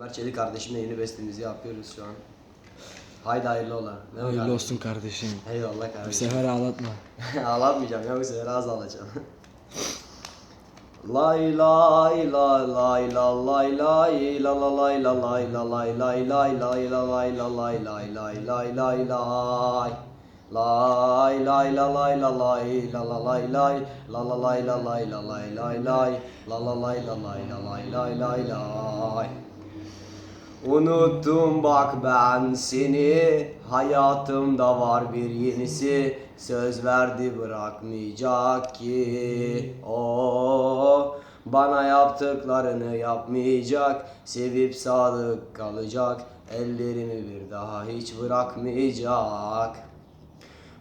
Ömer Çelik kardeşimle yeni bestemizi yapıyoruz şu an. Haydi hayırlı ola. Mi Hayırlı kardeşim? olsun kardeşim. Eyvallah Bu kardeşim. sefer ağlatma. Ağlatmayacağım ya bu sefer az alacağım. Lay lay lay lay la lay lay la la lay la lay la lay lay lay lay la lay la lay lay lay lay lay lay Lay lay la lay la lay la la lay lay la la lay la lay la lay lay lay la la lay la lay la lay lay lay lay Unuttum bak ben seni. Hayatımda var bir yenisi. Söz verdi bırakmayacak ki. O bana yaptıklarını yapmayacak. Sevip sadık kalacak. Ellerimi bir daha hiç bırakmayacak.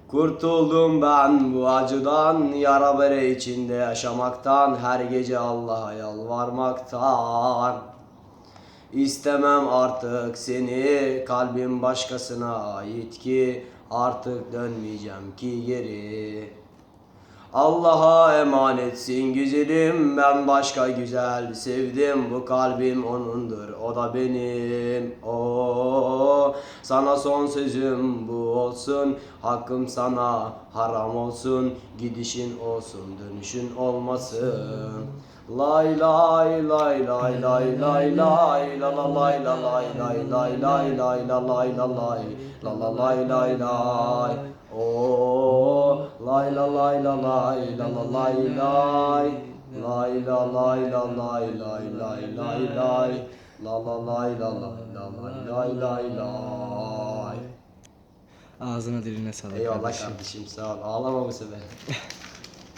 Kurtuldum ben bu acıdan. Yara bere içinde yaşamaktan. Her gece Allah'a yalvarmaktan İstemem artık seni kalbim başkasına ait ki artık dönmeyeceğim ki geri. Allah'a emanetsin güzelim ben başka güzel sevdim bu kalbim onundur o da benim. O sana son sözüm bu olsun hakkım sana haram olsun gidişin olsun dönüşün olmasın Lay lay lay lay lay lay lay la la lay la lay lay lay lay lay la lay la lay la la lay lay lay o lay la lay la lay la la lay lay lay la lay la lay lay lay lay lay la la la la lay lay lay lay Ağzına diline sağlık Eyvallah kardeşim. kardeşim sağ ol ağlama bu sefer